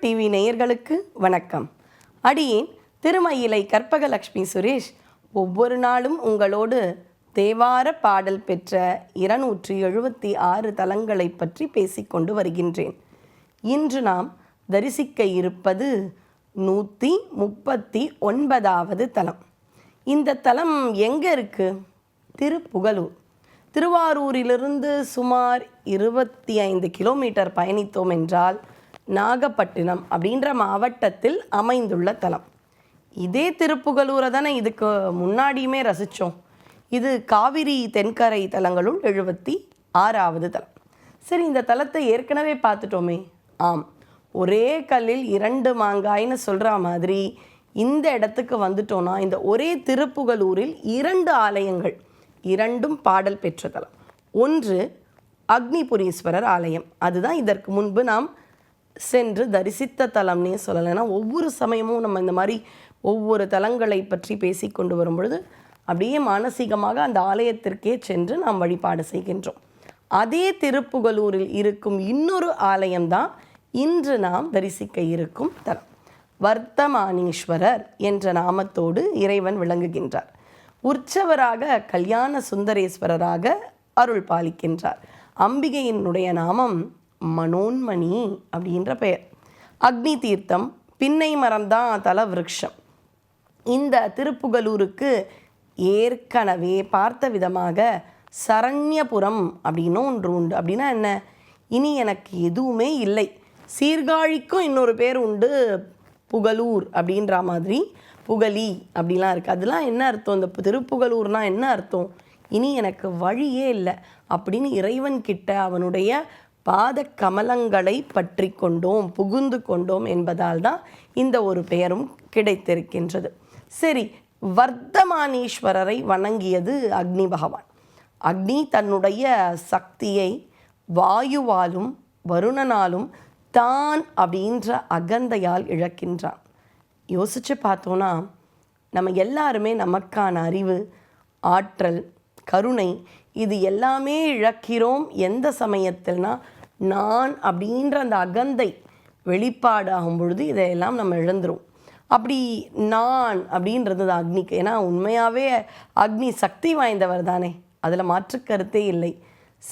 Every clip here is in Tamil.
டிவி நேயர்களுக்கு வணக்கம். அடியேன் திருமயிலை கற்பகலட்சுமி சுரேஷ். ஒவ்வொரு நாளும் உங்களோடு தேவார பாடல் பெற்ற இருநூற்றி எழுபத்தி ஆறு தலங்களை பற்றி பேசிக்கொண்டு வருகின்றேன். இன்று நாம் தரிசிக்க இருப்பது நூற்றி முப்பத்தி ஒன்பதாவது தலம். இந்த தலம் எங்கே இருக்குது திருப்புகலூர். திருவாரூரிலிருந்து சுமார் இருபத்தி ஐந்து கிலோமீட்டர் பயணித்தோம் என்றால் நாகப்பட்டினம் அப்படின்ற மாவட்டத்தில் அமைந்துள்ள தலம். இதே திருப்புகலூரை தானே இதுக்கு முன்னாடியுமே ரசித்தோம் இது காவிரி தென்கரை தலங்களுள் எழுபத்தி ஆறாவது தலம். சரி இந்த தலத்தை ஏற்கனவே பார்த்துட்டோமே. ஆம் ஒரே கல்லில் இரண்டு மாங்காய்னு சொல்கிற மாதிரி இந்த இடத்துக்கு வந்துட்டோன்னா இந்த ஒரே திருப்புகலூரில் இரண்டு ஆலயங்கள் இரண்டும் பாடல் பெற்ற தலம். ஒன்று அக்னிபுரீஸ்வரர் ஆலயம். அதுதான் இதற்கு முன்பு நாம் சென்று தரிசித்த தலம்னே சொல்லலாம். ஏன்னா ஒவ்வொரு சமயமும் நம்ம இந்த மாதிரி ஒவ்வொரு தலங்களை பற்றி பேசி கொண்டு வரும்பொழுது அப்படியே மானசீகமாக அந்த ஆலயத்திற்கே சென்று நாம் வழிபாடு செய்கின்றோம். அதே திருப்புகலூரில் இருக்கும் இன்னொரு ஆலயம்தான் இன்று நாம் தரிசிக்க இருக்கும் தலம். வர்த்தமானீஸ்வரர் என்ற நாமத்தோடு இறைவன் விளங்குகின்றார். உற்சவராக கல்யாண சுந்தரேஸ்வரராக அருள் பாலிக்கின்றார். அம்பிகையினுடைய நாமம் மனோன்மணி அப்படின்ற பெயர். அக்னி தீர்த்தம் பின்னை மரம்தான் தல விருட்சம் இந்த திருப்புகலூருக்கு ஏற்கனவே பார்த்த விதமாக சரண்யபுரம் அப்படின்னு ஒன்று உண்டு. அப்படின்னா என்ன? இனி எனக்கு எதுவுமே இல்லை. சீர்காழிக்கும் இன்னொரு பேர் உண்டு புகலூர் அப்படின்ற மாதிரி. புகலி அப்படிலாம் இருக்குது அதெல்லாம் என்ன அர்த்தம்? இந்த திருப்புகலூர்னால் என்ன அர்த்தம்? இனி எனக்கு வழியே இல்லை அப்படின்னு இறைவன் கிட்ட அவனுடைய பாத கமலங்களை பற்றி கொண்டோம் புகுந்து கொண்டோம் என்பதால் தான் இந்த ஒரு பெயரும் கிடைத்திருக்கின்றது. சரி வர்த்தமானீஸ்வரரை வணங்கியது அக்னி பகவான். அக்னி தன்னுடைய சக்தியை வாயுவாலும் வருணனாலும் தான் அப்படின்ற அகந்தையால் இழக்கின்றான். யோசித்து பார்த்தோன்னா நம்ம எல்லாருமே நமக்கான அறிவு ஆற்றல் கருணை இது எல்லாமே இழக்கிறோம் எந்த சமயத்தில்னா நான் அப்படின்ற அந்த அகந்தை வெளிப்பாடு ஆகும் பொழுது இதையெல்லாம் நம்ம இழந்துரும். அப்படி நான் அப்படின்றது தான் அக்னிக்கு ஏன்னா உண்மையாகவே அக்னி சக்தி வாய்ந்தவர் தானே. அதில் மாற்று கருத்தே இல்லை.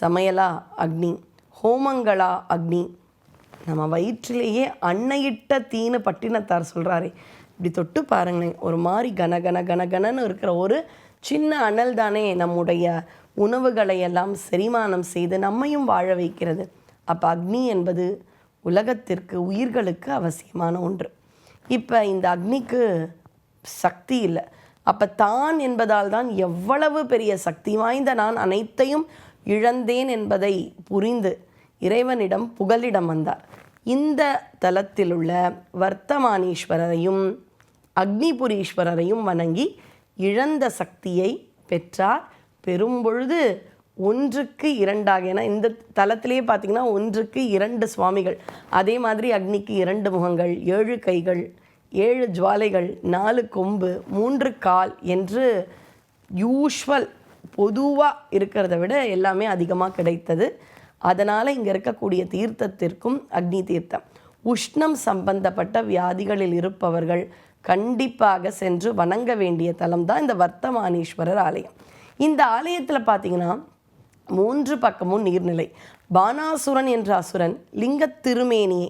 சமையலா அக்னி ஹோமங்களா அக்னி. நம்ம வயிற்றிலேயே அன்னையிட்ட தீனு பட்டினத்தார் சொல்கிறாரே இப்படி தொட்டு பாருங்களேன். ஒரு மாதிரி கன கன கன கனன்னு இருக்கிற ஒரு சின்ன அனல் தானே நம்முடைய உணவுகளை எல்லாம் செரிமானம் செய்து நம்மையும் வாழ வைக்கிறது. அப்போ அக்னி என்பது உலகத்திற்கு உயிர்களுக்கு அவசியமான ஒன்று. இப்போ இந்த அக்னிக்கு சக்தி இல்லை. அப்போ தான் என்பதால் தான் எவ்வளவு பெரிய சக்தி வாய்ந்த நான் அனைத்தையும் இழந்தேன் என்பதை புரிந்து இறைவனிடம் புகலிடம் வந்தார். இந்த தலத்தில் உள்ள வர்த்தமானீஸ்வரரையும் அக்னிபுரீஸ்வரரையும் வணங்கி இழந்த சக்தியை பெற்றார். பெரும்பொழுது ஒன்றுக்கு இரண்டாக ஏன்னா இந்த தலத்திலேயே பார்த்தீங்கன்னா ஒன்றுக்கு இரண்டு சுவாமிகள் அதே மாதிரி அக்னிக்கு இரண்டு முகங்கள் ஏழு கைகள் ஏழு ஜுவாலைகள் நாலு கொம்பு மூன்று கால் என்று யூஷுவல் பொதுவாக இருக்கிறத விட எல்லாமே அதிகமாக கிடைத்தது. அதனால் இங்கே இருக்கக்கூடிய தீர்த்தத்திற்கும் அக்னி தீர்த்தம். உஷ்ணம் சம்பந்தப்பட்ட வியாதிகளில் இருப்பவர்கள் கண்டிப்பாக சென்று வணங்க வேண்டிய தலம் தான் இந்த வர்த்தமானீஸ்வரர் ஆலயம். இந்த ஆலயத்தில் பார்த்தீங்கன்னா மூன்று பக்கமும் நீர்நிலை. பானாசுரன் என்ற அசுரன் லிங்க திருமேனியை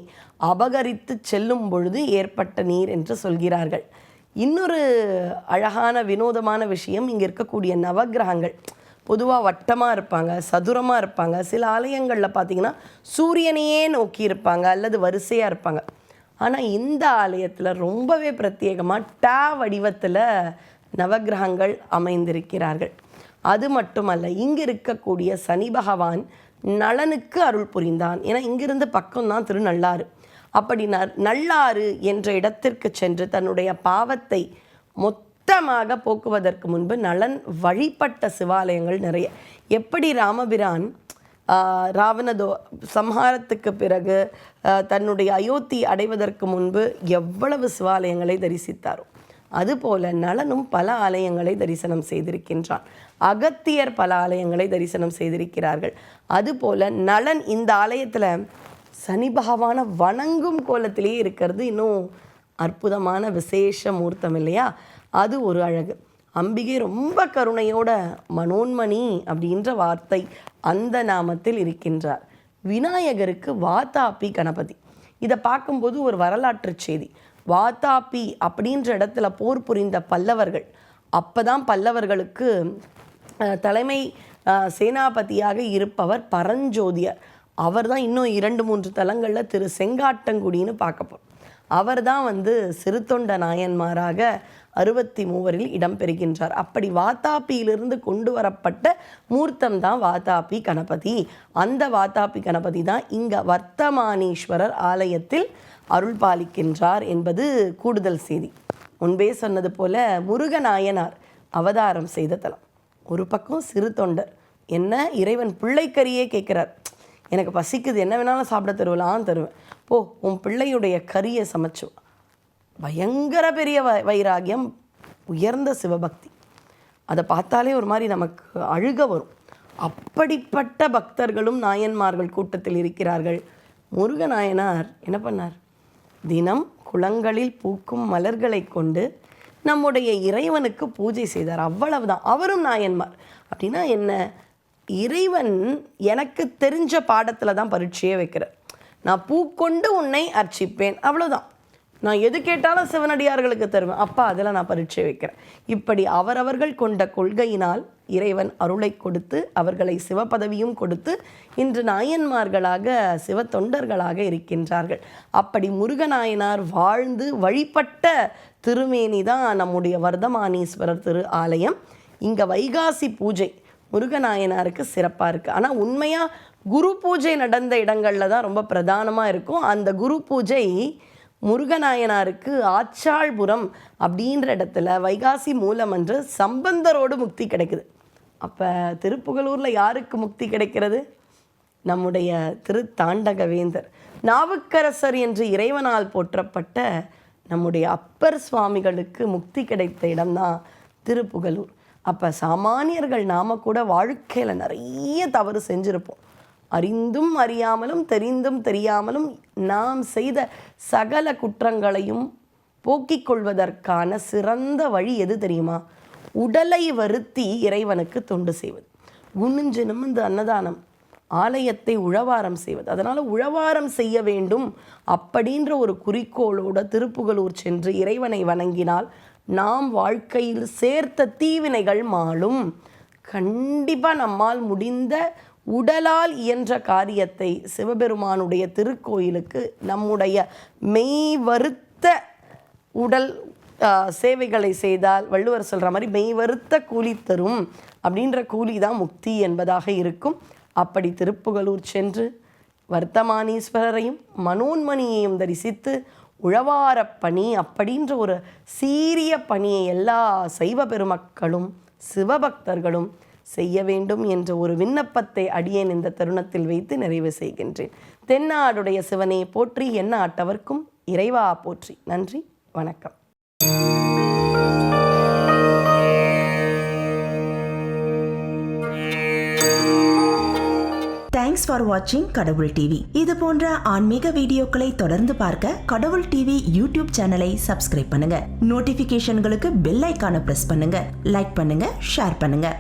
அபகரித்து செல்லும் பொழுது ஏற்பட்ட நீர் என்று சொல்கிறார்கள். இன்னொரு அழகான வினோதமான விஷயம் இங்கே இருக்கக்கூடிய நவக்கிரகங்கள் பொதுவாக வட்டமாக இருப்பாங்க சதுரமாக இருப்பாங்க. சில ஆலயங்களில் பார்த்தீங்கன்னா சூரியனையே நோக்கி இருப்பாங்க அல்லது வரிசையாக இருப்பாங்க. ஆனால் இந்த ஆலயத்தில் ரொம்பவே பிரத்யேகமாக டா வடிவத்தில் நவக்கிரகங்கள் அமைந்திருக்கிறார்கள். அது மட்டுமல்ல இங்கே இருக்கக்கூடிய சனி பகவான் நலனுக்கு அருள் புரிந்தான். ஏன்னா இங்கிருந்து பக்கம்தான் திருநள்ளாறு. அப்படி ந நல்லாறு என்ற இடத்திற்கு சென்று தன்னுடைய பாவத்தை மொத்தமாக போக்குவதற்கு முன்பு நலன் வழிபட்ட சிவாலயங்கள் நிறைய. எப்படி ராமபிரான் ராவணதோ சம்ஹாரத்துக்கு பிறகு தன்னுடைய அயோத்தி அடைவதற்கு முன்பு எவ்வளவு சிவாலயங்களை தரிசித்தாரோ. அதுபோல நலனும் பல ஆலயங்களை தரிசனம் செய்திருக்கின்றான். அகத்தியர் பல ஆலயங்களை தரிசனம் செய்திருக்கிறார்கள். அதுபோல நலன் இந்த ஆலயத்தில் சனி பகவானை வணங்கும் கோலத்திலேயே இருக்கிறது. இன்னும் அற்புதமான விசேஷ மூர்த்தம் இல்லையா? அது ஒரு அழகு. அம்பிகை ரொம்ப கருணையோட மனோன்மணி அப்படின்ற வார்த்தை அந்த நாமத்தில் இருக்கின்றார். விநாயகருக்கு வாத்தாப்பி கணபதி. இதை பார்க்கும்போது ஒரு வரலாற்று செய்தி. வாதாபி அப்படின்ற இடத்துல போர் புரிந்த பல்லவர்கள். அப்பதான் பல்லவர்களுக்கு தலைமை சேனாபதியாக இருப்பவர் பரஞ்சோதியர். அவர் தான் இன்னும் இரண்டு மூன்று தலங்களில் திரு செங்காட்டங்குடின்னு பார்க்கப்போம். அவர் தான் வந்து சிறுத்தொண்ட நாயன்மாராக அறுபத்தி மூவரில் இடம்பெறுகின்றார். அப்படி வாத்தாப்பியிலிருந்து கொண்டு வரப்பட்ட மூர்த்தம் தான் வாத்தாப்பி கணபதி. அந்த வாத்தாப்பி கணபதி தான் இங்க வர்த்தமானீஸ்வரர் ஆலயத்தில் அருள் பாலிக்கின்றார் என்பது கூடுதல் செய்தி. முன்பே சொன்னது போல முருகநாயனார் அவதாரம் செய்த தலம். ஒரு பக்கம் சிறு தொண்டர். என்ன? இறைவன் பிள்ளைக்கறியே கேட்குறார். எனக்கு பசிக்குது. என்ன வேணாலும் சாப்பிட தருவலாம் தருவேன். போ உன் பிள்ளையுடைய கறியை சமைச்சு பயங்கர பெரிய வ வைராகியம் உயர்ந்த சிவபக்தி. அதை பார்த்தாலே ஒரு மாதிரி நமக்கு அழுக வரும். அப்படிப்பட்ட பக்தர்களும் நாயன்மார்கள் கூட்டத்தில் இருக்கிறார்கள். முருகநாயனார் என்ன பண்ணார்? தினம் குளங்களில் பூக்கும் மலர்களை கொண்டு நம்முடைய இறைவனுக்கு பூஜை செய்தார். அவ்வளவுதான். அவரும் நாயன்மார். அப்படின்னா என்ன? இறைவன் எனக்கு தெரிஞ்ச பாடத்தில் தான் பரீட்சையே வைக்கிறார். நான் பூக்கொண்டு உன்னை அர்ச்சிப்பேன். அவ்வளோதான் நான் எது கேட்டாலும் சிவனடியார்களுக்கு தருவேன். அப்பா அதில் நான் பரீட்சை வைக்கிறேன். இப்படி அவரவர்கள் கொண்ட கொள்கையினால் இறைவன் அருளை கொடுத்து அவர்களை சிவபதவியும் கொடுத்து இன்று நாயன்மார்களாக சிவ தொண்டர்களாக இருக்கின்றார்கள். அப்படி முருகநாயனார் வாழ்ந்து வழிபட்ட திருமேனி தான் நம்முடைய வர்தமானீஸ்வரர் திரு ஆலயம். இங்கே வைகாசி பூஜை முருகநாயனாருக்கு சிறப்பாக இருக்குது ஆனால் உண்மையாக குரு பூஜை நடந்த இடங்களில் தான் ரொம்ப பிரதானமாக இருக்கும். அந்த குரு பூஜை முருகநாயனாருக்கு ஆச்சாள்புரம் அப்படின்ற இடத்துல வைகாசி மூலம் என்று சம்பந்தரோடு முக்தி கிடைக்குது. அப்போ திருப்புகலூரில் யாருக்கு முக்தி கிடைக்கிறது? நம்முடைய திருத்தாண்டகவேந்தர். நாவுக்கரசர் என்று இறைவனால் போற்றப்பட்ட நம்முடைய அப்பர் சுவாமிகளுக்கு முக்தி கிடைத்த இடம்தான் திருப்புகலூர். அப்போ சாமானியர்கள் நாம கூட வாழ்க்கையில் நிறைய தவறு செஞ்சுருப்போம். அறிந்தும் அறியாமலும் தெரிந்தும் தெரியாமலும் நாம் செய்த சகல குற்றங்களையும் போக்கிக் கொள்வதற்கான சிறந்த வழி எது தெரியுமா? உடலை வருத்தி இறைவனுக்கு தொண்டு செய்வது. குனிஞ்சு நிமிர்ந்து அன்னதானம் ஆலயத்தை உழவாரம் செய்வது. அதனால் உழவாரம் செய்ய வேண்டும் அப்படின்ற ஒரு குறிக்கோளோட திருப்புகலூர் சென்று இறைவனை வணங்கினால் நாம் வாழ்க்கையில் சேர்த்த தீவினைகள் மாளும். கண்டிப்பாக நம்மால் முடிந்த உடலால் இயன்ற காரியத்தை சிவபெருமானுடைய திருக்கோயிலுக்கு நம்முடைய மெய் வருத்த உடல் சேவைகளை செய்தால் வள்ளுவர் சொல்கிற மாதிரி மெய் வருத்த கூலி தரும் அப்படின்ற கூலி தான் முக்தி என்பதாக இருக்கும். அப்படி திருப்புகலூர் சென்று வர்த்தமானீஸ்வரரையும் மனோன்மணியையும் தரிசித்து உழவார பணி அப்படின்ற ஒரு சீரிய பணியை எல்லா சைவ பெருமக்களும் சிவபக்தர்களும் செய்ய வேண்டும் என்ற ஒரு விண்ணப்பத்தை அடியேன் இந்த தருணத்தில் வைத்து நிறைவு செய்கின்றேன். தென்னாடுடைய சிவனை போற்றி என்ன ஆட்டவர்க்கும் இறைவா போற்றி. நன்றி வணக்கம். தேங்க்ஸ் ஃபார் வாட்சிங் கடவுள் டிவி இது போன்ற ஆன்மீக வீடியோக்களை தொடர்ந்து பார்க்க கடவுள் டிவி யூடியூப் சேனலை சப்ஸ்கிரைப் பண்ணுங்க. நோட்டிபிகேஷன்களுக்கு பெல் ஐக்கான பிரஸ் பண்ணுங்க. லைக் பண்ணுங்க ஷேர் பண்ணுங்க.